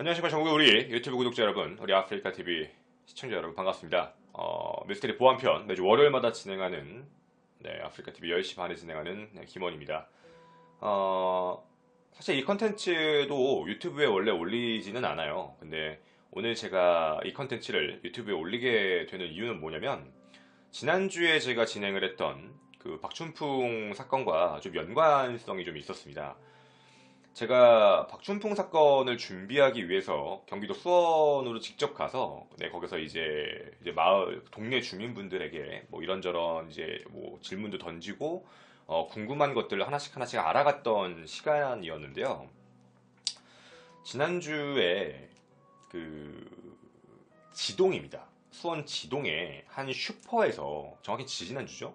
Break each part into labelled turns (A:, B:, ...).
A: 안녕하십니까 전국의 우리 유튜브 구독자 여러분 우리 아프리카 TV 시청자 여러분 반갑습니다. 어, 미스테리 보안편 매주 월요일마다 진행하는 네, 아프리카 TV 10시 반에 진행하는 네, 김원입니다. 어, 사실 이 컨텐츠도 유튜브에 원래 올리지는 않아요. 근데 오늘 제가 이 컨텐츠를 유튜브에 올리게 되는 이유는 뭐냐면 지난주에 제가 진행을 했던 그 박춘풍 사건과 좀 연관성이 좀 있었습니다 제가 박춘풍 사건을 준비하기 위해서 경기도 수원으로 직접 가서 네, 거기서 이제, 이제 마을 동네 주민분들에게 뭐 이런저런 이제 뭐 질문도 던지고 어, 궁금한 것들을 하나씩 하나씩 알아갔던 시간이었는데요. 지난주에 그 지동입니다. 수원 지동의 한 슈퍼에서 정확히 지지난주죠.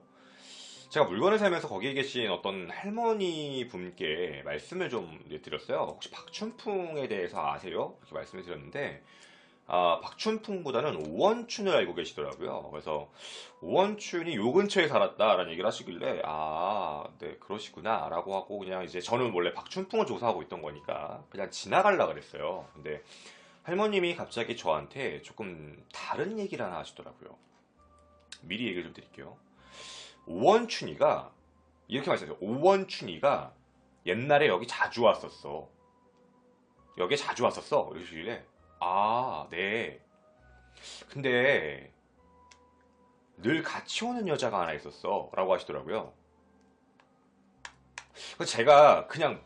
A: 제가 물건을 사면서 거기에 계신 어떤 할머니 분께 말씀을 좀 드렸어요. 혹시 박춘풍에 대해서 아세요? 이렇게 말씀을 드렸는데 아, 박춘풍보다는 오원춘을 알고 계시더라고요. 그래서 오원춘이 요 근처에 살았다라는 얘기를 하시길래 아, 네 그러시구나라고 하고 그냥 이제 저는 원래 박춘풍을 조사하고 있던 거니까 그냥 지나갈라 그랬어요. 근데 할머님이 갑자기 저한테 조금 다른 얘기를 하나 하시더라고요. 미리 얘기를 좀 드릴게요. 오원춘이가 이렇게 말씀하세요. 오원춘이가 옛날에 여기 자주 왔었어. 여기 자주 왔었어. 이러시길래 아, 네. 근데 늘 같이 오는 여자가 하나 있었어. 라고 하시더라고요. 제가 그냥,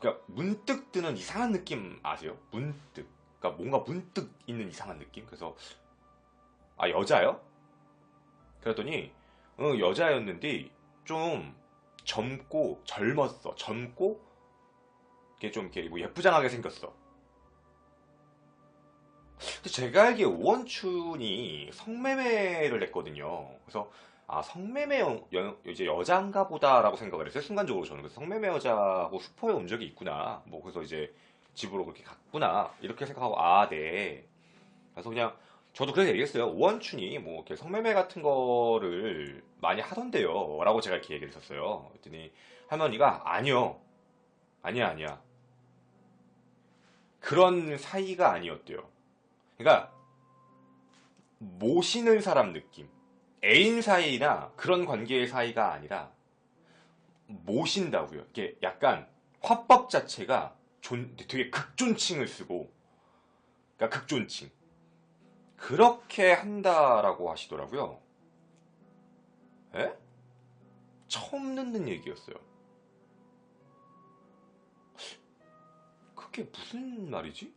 A: 그냥 문득 드는 이상한 느낌 아세요? 문득. 그러니까 뭔가 문득 있는 이상한 느낌. 그래서 아 여자요? 그랬더니 어, 여자였는데 좀 젊고 젊었어. 젊고 이게 좀 이렇게 뭐 예쁘장하게 생겼어. 제가 알기에 오원춘이 성매매를 했거든요. 그래서 아 성매매 여, 여, 이제 여자인가 보다라고 생각을 했어요. 순간적으로 저는 그래서 성매매 여자하고 슈퍼에 온 적이 있구나. 뭐 그래서 이제 집으로 그렇게 갔구나 이렇게 생각하고 아 네. 그래서 그냥 저도 그렇게 얘기했어요. 오원춘이 뭐 이렇게 성매매 같은 거를 많이 하던데요. 라고 제가 이렇게 얘기를 했었어요. 그랬더니 할머니가 아니요. 아니야, 아니야. 그런 사이가 아니었대요. 그러니까 모시는 사람 느낌. 애인 사이나 그런 관계의 사이가 아니라 모신다고요. 이게 약간 화법 자체가 존, 되게 극존칭을 쓰고 그러니까 극존칭. 그렇게 한다라고 하시더라고요. 에? 처음 듣는 얘기였어요. 그게 무슨 말이지?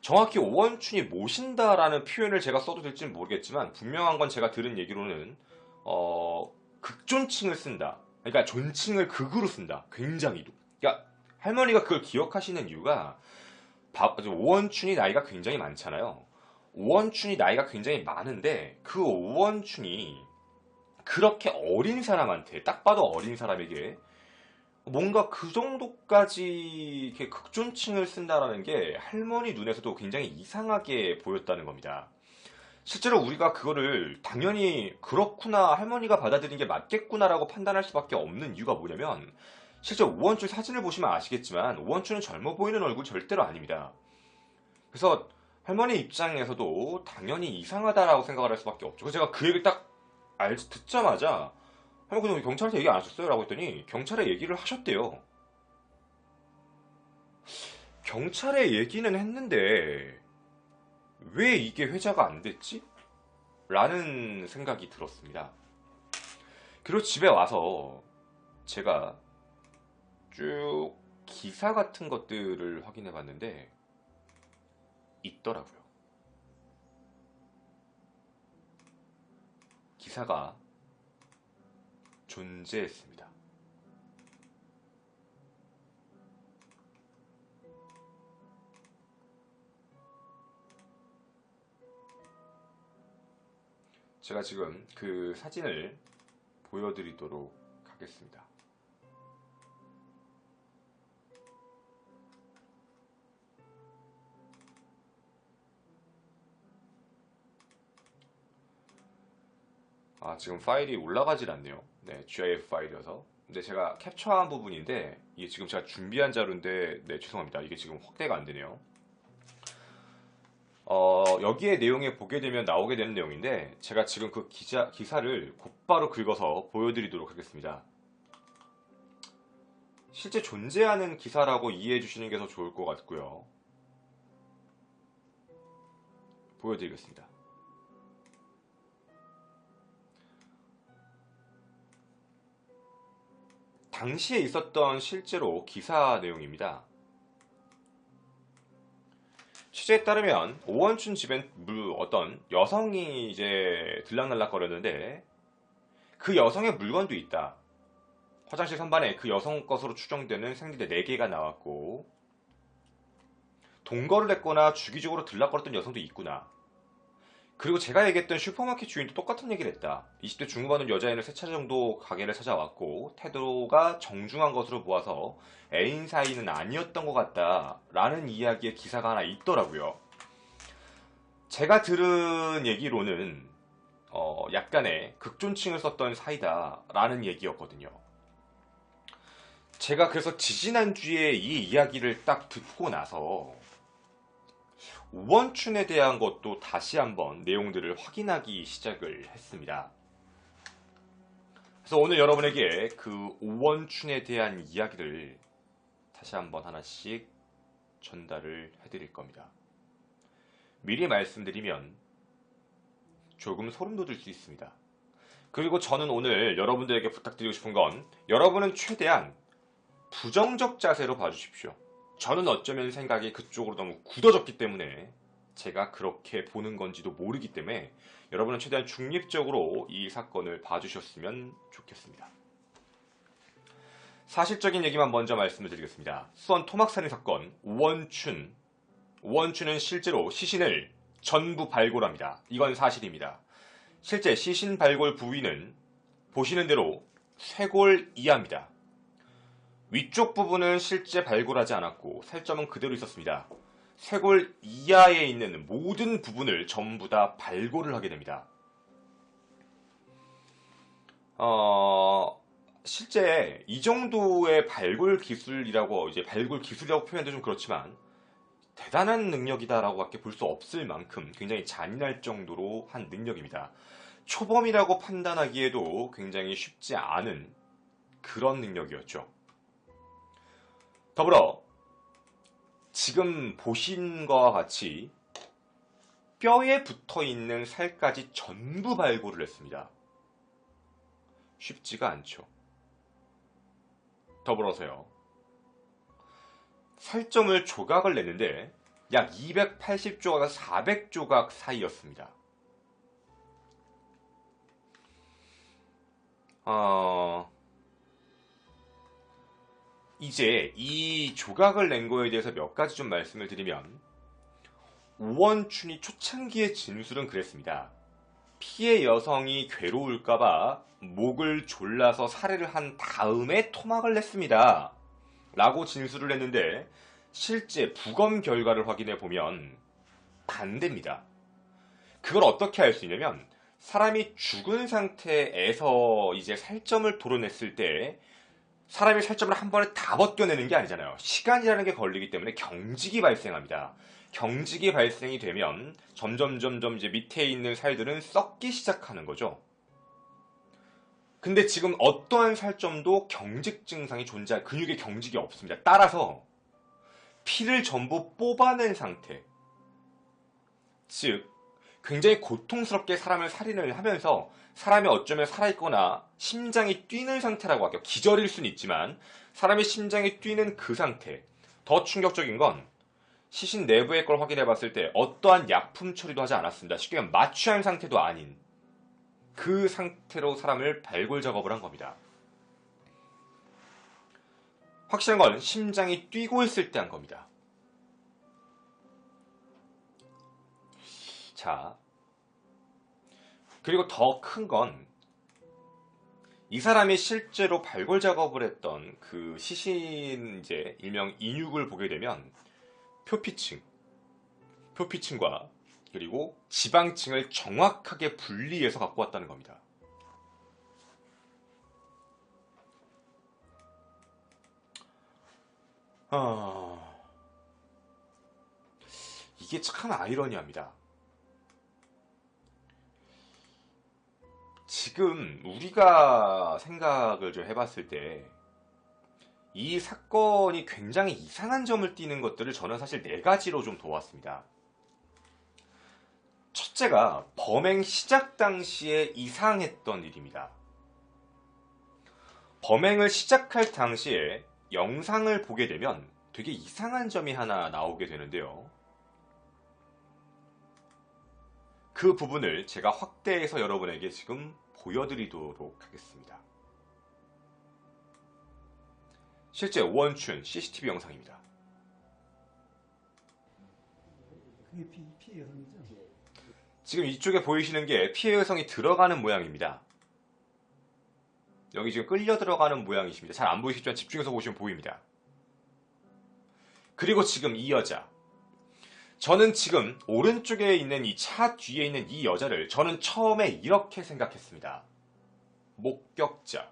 A: 정확히 오원춘이 모신다라는 표현을 제가 써도 될지는 모르겠지만 분명한 건 제가 들은 얘기로는 어, 극존칭을 쓴다. 그러니까 존칭을 극으로 쓴다. 굉장히도. 그러니까 할머니가 그걸 기억하시는 이유가 오원춘이 나이가 굉장히 많잖아요. 오원춘이 나이가 굉장히 많은데 그 오원춘이 그렇게 어린 사람한테 딱 봐도 어린 사람에게 뭔가 그 정도까지 이렇게 극존칭을 쓴다라는 게 할머니 눈에서도 굉장히 이상하게 보였다는 겁니다. 실제로 우리가 그거를 당연히 그렇구나 할머니가 받아들인 게 맞겠구나라고 판단할 수밖에 없는 이유가 뭐냐면 실제 오원춘 사진을 보시면 아시겠지만 오원춘은 젊어 보이는 얼굴 절대로 아닙니다. 그래서 할머니 입장에서도 당연히 이상하다라고 생각을 할 수밖에 없죠. 그래서 제가 그 얘기를 딱 알, 듣자마자 할머니 그럼 경찰한테 얘기 안 하셨어요? 라고 했더니 경찰에 얘기를 하셨대요. 경찰에 얘기는 했는데 왜 이게 회자가 안 됐지? 라는 생각이 들었습니다. 그리고 집에 와서 제가 쭉 기사 같은 것들을 확인해 봤는데 있더라고요. 기사가 존재했습니다. 제가 지금 그 사진을 보여드리도록 하겠습니다. 아 지금 파일이 올라가질 않네요 네 GIF 파일이어서 네, 제가 캡처한 부분인데 이게 지금 제가 준비한 자료인데 네, 죄송합니다. 이게 지금 확대가 안 되네요. 어, 여기에 내용에 보게 되면 나오게 되는 내용인데 제가 지금 그 기자, 기사를 곧바로 긁어서 보여드리도록 하겠습니다. 실제 존재하는 기사라고 이해해 주시는 게 더 좋을 것 같고요. 보여드리겠습니다. 당시에 있었던 실제로 기사 내용입니다. 취재에 따르면 오원춘 집엔 물 어떤 여성이 이제 들락날락 거렸는데 그 여성의 물건도 있다. 화장실 선반에 그 여성 것으로 추정되는 생리대 4개가 나왔고 동거를 했거나 주기적으로 들락거렸던 여성도 있구나. 그리고 제가 얘기했던 슈퍼마켓 주인도 똑같은 얘기를 했다. 20대 중후반은 여자애는 세 차례 정도 가게를 찾아왔고 태도가 정중한 것으로 보아서 애인 사이는 아니었던 것 같다. 라는 이야기의 기사가 하나 있더라고요. 제가 들은 얘기로는 어, 약간의 극존칭을 썼던 사이다. 라는 얘기였거든요. 제가 그래서 지지난주에 이 이야기를 딱 듣고 나서 우원춘에 대한 것도 다시 한번 내용들을 확인하기 시작을 했습니다. 그래서 오늘 여러분에게 그 우원춘에 대한 이야기를 다시 한번 하나씩 전달을 해드릴 겁니다. 미리 말씀드리면 조금 소름 돋을 수 있습니다. 그리고 저는 오늘 여러분들에게 부탁드리고 싶은 건 여러분은 최대한 부정적 자세로 봐주십시오. 저는 어쩌면 생각이 그쪽으로 너무 굳어졌기 때문에 제가 그렇게 보는 건지도 모르기 때문에 여러분은 최대한 중립적으로 이 사건을 봐주셨으면 좋겠습니다. 사실적인 얘기만 먼저 말씀을 드리겠습니다. 수원 토막살인 사건 우원춘 우원춘은 실제로 시신을 전부 발골합니다. 이건 사실입니다. 실제 시신 발골 부위는 보시는 대로 쇄골 이하입니다. 위쪽 부분은 실제 발굴하지 않았고 살점은 그대로 있었습니다. 쇄골 이하에 있는 모든 부분을 전부 다 발굴을 하게 됩니다. 어, 실제 이 정도의 발굴 기술이라고 이제 발굴 기술이라고 표현도 좀 그렇지만 대단한 능력이다라고밖에 볼 수 없을 만큼 굉장히 잔인할 정도로 한 능력입니다. 초범이라고 판단하기에도 굉장히 쉽지 않은 그런 능력이었죠. 더불어 지금 보신 것과 같이 뼈에 붙어 있는 살까지 전부 발굴을 했습니다. 쉽지가 않죠. 더불어서요. 살점을 조각을 냈는데 약 280조각에서 400조각 사이였습니다. 어, 이제 이 조각을 낸 거에 대해서 몇 가지 좀 말씀을 드리면 우원춘이 초창기의 진술은 그랬습니다. 피해 여성이 괴로울까봐 목을 졸라서 살해를 한 다음에 토막을 냈습니다. 라고 진술을 했는데 실제 부검 결과를 확인해 보면 반대입니다. 그걸 어떻게 할수 있냐면 사람이 죽은 상태에서 이제 살점을 도려냈을 때 사람이 살점을 한 번에 다 벗겨내는 게 아니잖아요. 시간이라는 게 걸리기 때문에 경직이 발생합니다. 경직이 발생이 되면 점점 점점 이제 밑에 있는 살들은 썩기 시작하는 거죠. 근데 지금 어떠한 살점도 경직 증상이 존재할 근육의 경직이 없습니다. 따라서 피를 전부 뽑아낸 상태. 즉, 굉장히 고통스럽게 사람을 살인을 하면서 사람이 어쩌면 살아있거나 심장이 뛰는 상태라고 할게요. 기절일 수는 있지만 사람의 심장이 뛰는 그 상태. 더 충격적인 건 시신 내부의 걸 확인해 봤을 때 어떠한 약품 처리도 하지 않았습니다. 쉽게 말하면 마취한 상태도 아닌 그 상태로 사람을 발굴 작업을 한 겁니다. 확실한 건 심장이 뛰고 있을 때 한 겁니다. 자, 그리고 더 큰 건 이 사람이 실제로 발굴 작업을 했던 그 시신 이제 일명 인육을 보게 되면 표피층, 표피층과 그리고 지방층을 정확하게 분리해서 갖고 왔다는 겁니다. 어... 이게 착한 아이러니합니다. 지금 우리가 생각을 좀 해봤을 때 이 사건이 굉장히 이상한 점을 띠는 것들을 저는 사실 네 가지로 좀 도왔습니다. 첫째가 범행 시작 당시에 이상했던 일입니다. 범행을 시작할 당시에 영상을 보게 되면 되게 이상한 점이 하나 나오게 되는데요. 그 부분을 제가 확대해서 여러분에게 지금 보여드리도록 하겠습니다. 실제 오원춘 CCTV 영상입니다. 지금 이쪽에 보이시는 게 피해 여성이 들어가는 모양입니다. 여기 지금 끌려 들어가는 모양이십니다. 잘 안 보이시지만 집중해서 보시면 보입니다. 그리고 지금 이 여자. 저는 지금 오른쪽에 있는 이 차 뒤에 있는 이 여자를 저는 처음에 이렇게 생각했습니다. 목격자.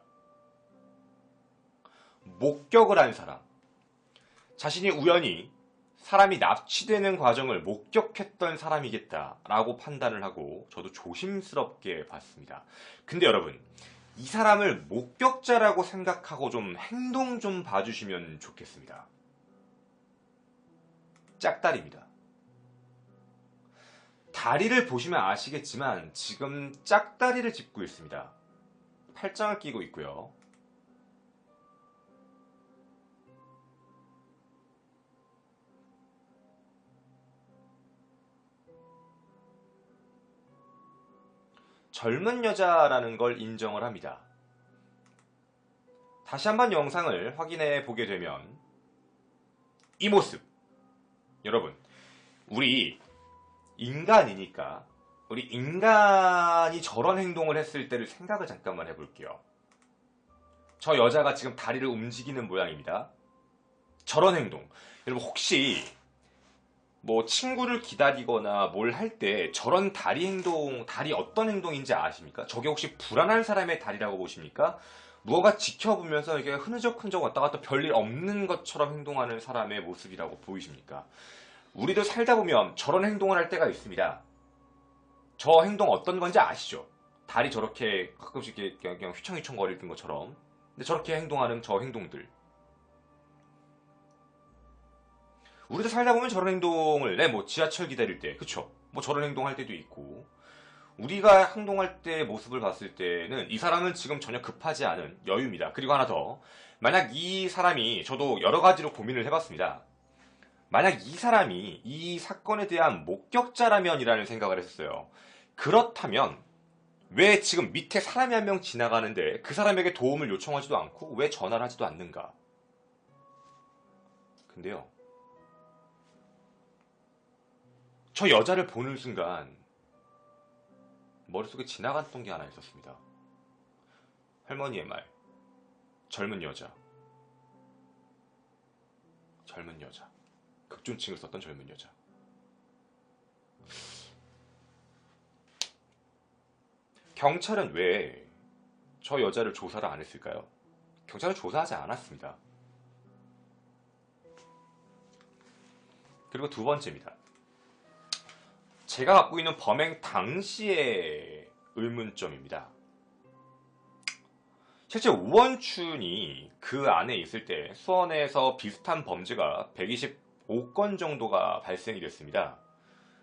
A: 목격을 한 사람. 자신이 우연히 사람이 납치되는 과정을 목격했던 사람이겠다라고 판단을 하고 저도 조심스럽게 봤습니다. 근데 여러분, 이 사람을 목격자라고 생각하고 좀 행동 좀 봐주시면 좋겠습니다. 짝다리입니다. 다리를 보시면 아시겠지만 지금 짝다리를 짚고 있습니다. 팔짱을 끼고 있고요. 젊은 여자라는 걸 인정을 합니다. 다시 한번 영상을 확인해 보게 되면 이 모습 여러분 우리 인간이니까 우리 인간이 저런 행동을 했을 때를 생각을 잠깐만 해볼게요. 저 여자가 지금 다리를 움직이는 모양입니다. 저런 행동 여러분 혹시 뭐 친구를 기다리거나 뭘 할 때 저런 다리 행동, 다리 어떤 행동인지 아십니까? 저게 혹시 불안한 사람의 다리라고 보십니까? 무언가 지켜보면서 이게 흐느적흐느적 왔다 갔다 별일 없는 것처럼 행동하는 사람의 모습이라고 보이십니까? 우리도 살다 보면 저런 행동을 할 때가 있습니다. 저 행동 어떤 건지 아시죠? 다리 저렇게 가끔씩 그냥 휘청휘청 거리는 것처럼. 근데 저렇게 행동하는 저 행동들. 우리도 살다 보면 저런 행동을, 네, 뭐 지하철 기다릴 때, 그쵸? 뭐 저런 행동할 때도 있고, 우리가 행동할 때 모습을 봤을 때는 이 사람은 지금 전혀 급하지 않은 여유입니다. 그리고 하나 더, 만약 이 사람이, 저도 여러 가지로 고민을 해봤습니다. 만약 이 사람이 이 사건에 대한 목격자라면이라는 생각을 했어요. 그렇다면, 왜 지금 밑에 사람이 한 명 지나가는데 그 사람에게 도움을 요청하지도 않고 왜 전화를 하지도 않는가? 근데요. 저 여자를 보는 순간 머릿속에 지나갔던 게 하나 있었습니다. 할머니의 말. 젊은 여자. 젊은 여자. 극존칭을 썼던 젊은 여자. 경찰은 왜 저 여자를 조사를 안 했을까요? 경찰은 조사하지 않았습니다. 그리고 두 번째입니다. 제가 갖고 있는 범행 당시의 의문점입니다. 실제 우원춘이 그 안에 있을 때 수원에서 비슷한 범죄가 125건 정도가 발생이 됐습니다.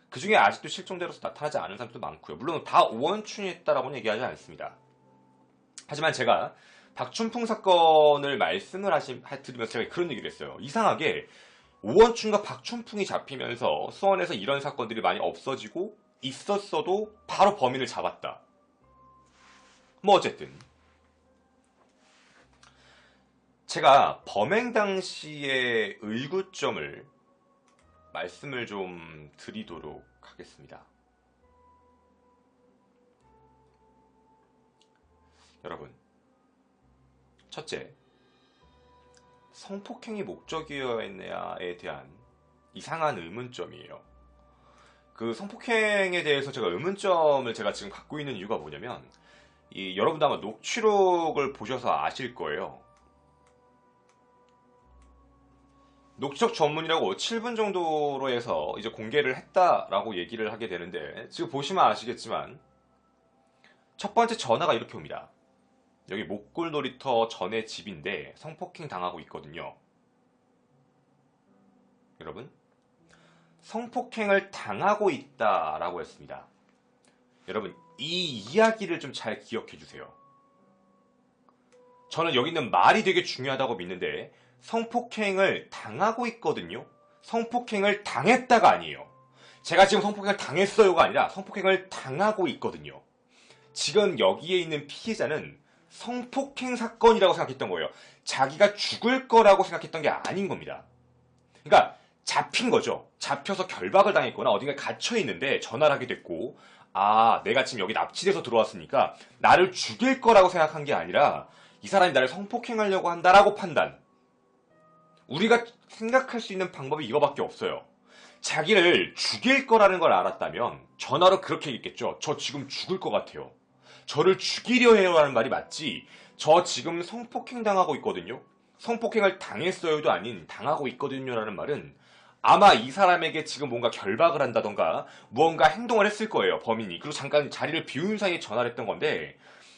A: 그 중에 아직도 실종대로서 나타나지 않은 사람도 많고요. 물론 다 우원춘이 했다라고는 얘기하지 않습니다. 하지만 제가 박춘풍 사건을 말씀을 하시, 드리면서 제가 그런 얘기를 했어요. 이상하게 오원춘과 박춘풍이 잡히면서 수원에서 이런 사건들이 많이 없어지고 있었어도 바로 범인을 잡았다. 뭐 어쨌든 제가 범행 당시의 의구점을 말씀을 좀 드리도록 하겠습니다. 여러분, 첫째, 성폭행이 목적이었냐에 대한 이상한 의문점이에요. 그 성폭행에 대해서 제가 의문점을 제가 지금 갖고 있는 이유가 뭐냐면, 이 여러분도 아마 녹취록을 보셔서 아실 거예요. 녹취록 전문이라고 7분 정도로 해서 이제 공개를 했다라고 얘기를 하게 되는데 지금 보시면 아시겠지만 첫 번째 전화가 이렇게 옵니다. 여기 목골 놀이터 전에 집인데 성폭행 당하고 있거든요. 여러분, 성폭행을 당하고 있다라고 했습니다. 여러분, 이 이야기를 좀 잘 기억해 주세요. 저는 여기 있는 말이 되게 중요하다고 믿는데 성폭행을 당하고 있거든요. 성폭행을 당했다가 아니에요. 제가 지금 성폭행을 당했어요가 아니라 성폭행을 당하고 있거든요. 지금 여기에 있는 피해자는 성폭행 사건이라고 생각했던 거예요. 자기가 죽을 거라고 생각했던 게 아닌 겁니다. 그러니까 잡힌 거죠. 잡혀서 결박을 당했거나 어딘가에 갇혀 있는데 전화를 하게 됐고, 아, 내가 지금 여기 납치돼서 들어왔으니까 나를 죽일 거라고 생각한 게 아니라 이 사람이 나를 성폭행하려고 한다라고 판단. 우리가 생각할 수 있는 방법이 이거밖에 없어요. 자기를 죽일 거라는 걸 알았다면 전화로 그렇게 얘기했겠죠. 저 지금 죽을 것 같아요. 저를 죽이려 해요 라는 말이 맞지. 저 지금 성폭행 당하고 있거든요. 성폭행을 당했어요도 아닌 당하고 있거든요 라는 말은 아마 이 사람에게 지금 뭔가 결박을 한다던가 무언가 행동을 했을 거예요. 범인이. 그리고 잠깐 자리를 비운 사이에 전화를 했던 건데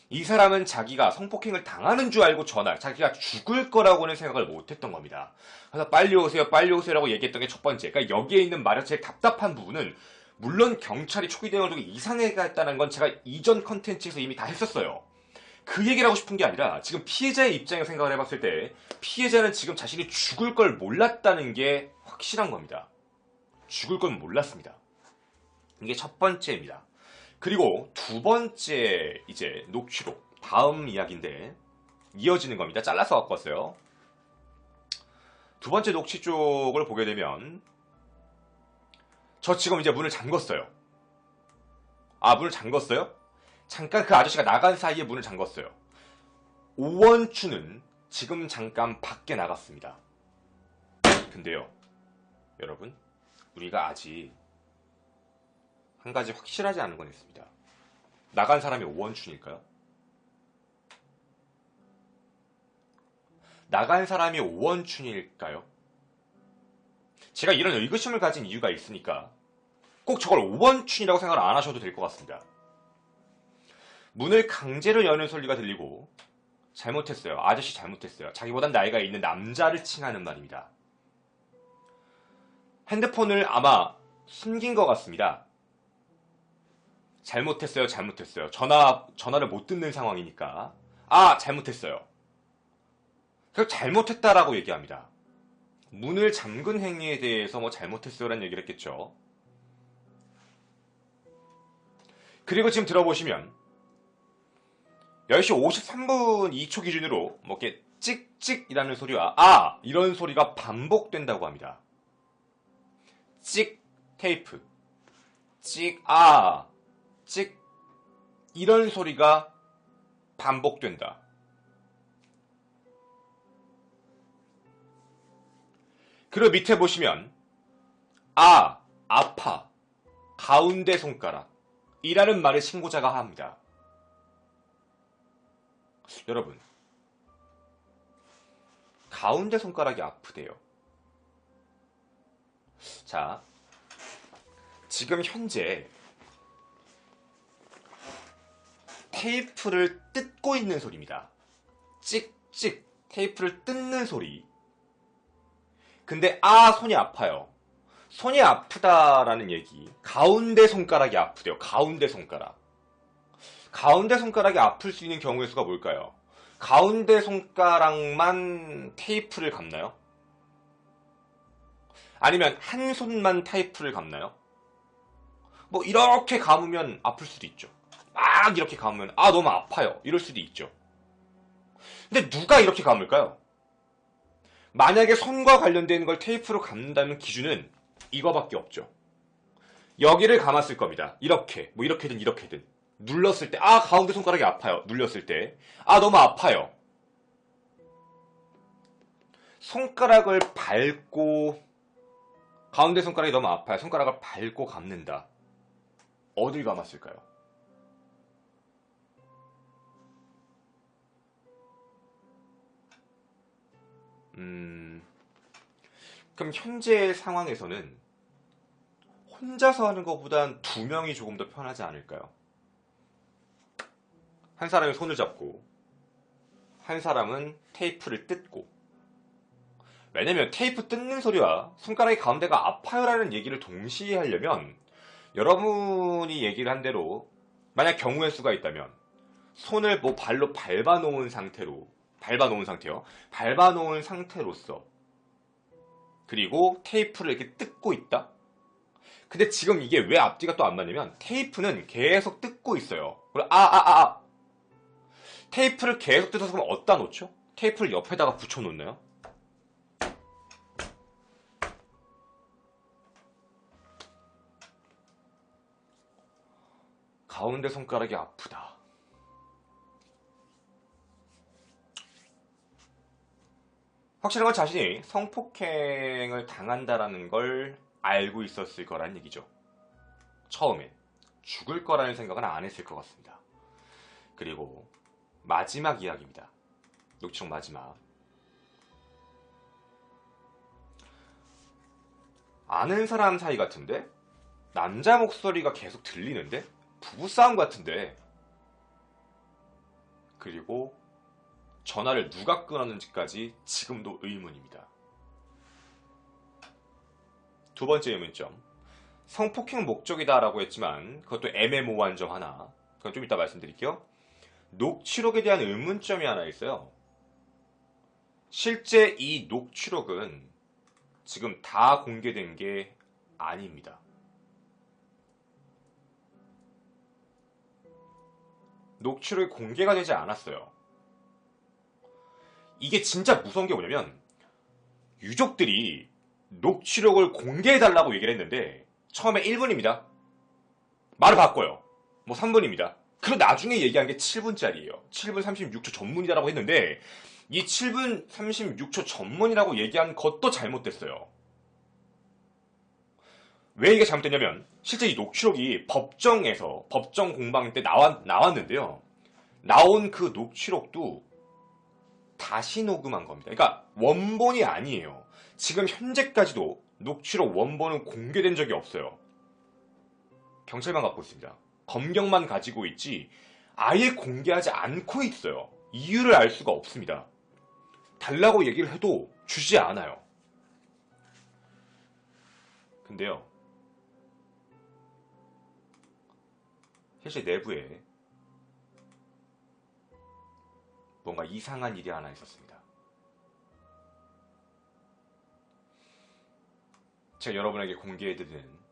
A: 이 사람은 자기가 성폭행을 당하는 줄 알고 전화, 자기가 죽을 거라고는 생각을 못 했던 겁니다. 그래서 빨리 오세요, 빨리 오세요라고 얘기했던 게 첫 번째. 그러니까 여기에 있는 제일 답답한 부분은 물론 경찰이 초기 대응을 좀 이상하게 했다는 건 제가 이전 컨텐츠에서 이미 다 했었어요. 그 얘기를 하고 싶은 게 아니라 지금 피해자의 입장에서 생각을 해봤을 때 피해자는 지금 자신이 죽을 걸 몰랐다는 게 확실한 겁니다. 죽을 건 몰랐습니다. 이게 첫 번째입니다. 그리고 두 번째 이제 녹취록 다음 이야기인데 이어지는 겁니다. 잘라서 갖고 왔어요. 두 번째 녹취 쪽을 보게 되면 저 지금 이제 문을 잠궜어요. 아 문을 잠궜어요? 잠깐 그 아저씨가 나간 사이에 문을 잠궜어요. 오원추는 지금 잠깐 밖에 나갔습니다. 근데요, 여러분, 우리가 아직 한 가지 확실하지 않은 건 있습니다. 나간 사람이 오원춘일까요? 나간 사람이 오원춘일까요? 제가 이런 의구심을 가진 이유가 있으니까 꼭 저걸 오원춘이라고 생각을 안 하셔도 될 것 같습니다. 문을 강제로 여는 소리가 들리고 잘못했어요. 아저씨 잘못했어요. 자기보단 나이가 있는 남자를 칭하는 말입니다. 핸드폰을 아마 숨긴 것 같습니다. 잘못했어요, 잘못했어요. 전화, 전화를 못 듣는 상황이니까. 아, 잘못했어요. 그래서 잘못했다라고 얘기합니다. 문을 잠근 행위에 대해서 뭐 잘못했어요라는 얘기를 했겠죠. 그리고 지금 들어보시면 10시 53분 2초 기준으로 뭐 이렇게 찍찍이라는 소리와 아 이런 소리가 반복된다고 합니다. 찍 테이프 찍 아 찍 이런 소리가 반복된다. 그리고 밑에 보시면 아 아파 가운데 손가락 이라는 말을 신고자가 합니다. 여러분, 가운데 손가락이 아프대요. 자, 지금 현재 테이프를 뜯고 있는 소리입니다. 찍찍 테이프를 뜯는 소리. 근데 아 손이 아파요. 손이 아프다라는 얘기. 가운데 손가락이 아프대요. 가운데 손가락. 가운데 손가락이 아플 수 있는 경우의 수가 뭘까요? 가운데 손가락만 테이프를 감나요? 아니면 한 손만 테이프를 감나요? 뭐 이렇게 감으면 아플 수도 있죠. 막 이렇게 감으면 아 너무 아파요. 이럴 수도 있죠. 근데 누가 이렇게 감을까요? 만약에 손과 관련된 걸 테이프로 감는다는 기준은 이거밖에 없죠. 여기를 감았을 겁니다. 이렇게 뭐 이렇게든 이렇게든 눌렀을 때, 아, 가운데 손가락이 아파요. 눌렸을 때. 아, 너무 아파요. 손가락을 밟고, 가운데 손가락이 너무 아파요. 손가락을 밟고 감는다. 어딜 감았을까요? 음, 그럼 현재 상황에서는 혼자서 하는 것보단 두 명이 조금 더 편하지 않을까요? 한 사람이 손을 잡고 한 사람은 테이프를 뜯고 왜냐면 테이프 뜯는 소리와 손가락의 가운데가 아파요라는 얘기를 동시에 하려면 여러분이 얘기를 한 대로 만약 경우의 수가 있다면 손을 뭐 발로 밟아 놓은 상태로 밟아 놓은 상태요. 밟아 놓은 상태로서 그리고 테이프를 이렇게 뜯고 있다. 근데 지금 이게 왜 앞뒤가 또 안 맞냐면 테이프는 계속 뜯고 있어요. 그리고 아 아, 아, 아. 테이프를 계속 뜯어서 그럼 어디다 놓죠? 테이프를 옆에다가 붙여 놓나요? 가운데 손가락이 아프다. 확실한 건 자신이 성폭행을 당한다라는 걸 알고 있었을 거란 얘기죠. 처음엔 죽을 거라는 생각은 안 했을 것 같습니다. 그리고 마지막 이야기입니다. 녹취록 마지막. 아는 사람 사이 같은데? 남자 목소리가 계속 들리는데? 부부싸움 같은데? 그리고 전화를 누가 끊었는지까지 지금도 의문입니다. 두 번째 의문점. 성폭행 목적이다라고 했지만 그것도 애매모호한 점 하나. 그건 좀 이따 말씀드릴게요. 녹취록에 대한 의문점이 하나 있어요. 실제 이 녹취록은 지금 다 공개된 게 아닙니다. 녹취록이 공개가 되지 않았어요. 이게 진짜 무서운 게 뭐냐면 유족들이 녹취록을 공개해달라고 얘기를 했는데 처음에 1분입니다. 말을 바꿔요. 뭐 3분입니다. 그리고 나중에 얘기한 게 7분짜리예요. 7분 36초 전문이다라고 했는데 이 7분 36초 전문이라고 얘기한 것도 잘못됐어요. 왜 이게 잘못됐냐면 실제 이 녹취록이 법정에서 법정 공방 때 나왔, 나왔는데요. 나온 그 녹취록도 다시 녹음한 겁니다. 그러니까 원본이 아니에요. 지금 현재까지도 녹취록 원본은 공개된 적이 없어요. 경찰만 갖고 있습니다. 검경만 가지고 있지 아예 공개하지 않고 있어요. 이유를 알 수가 없습니다. 달라고 얘기를 해도 주지 않아요. 근데요. 실제 내부에 뭔가 이상한 일이 하나 있었습니다. 제가 여러분에게 공개해드리는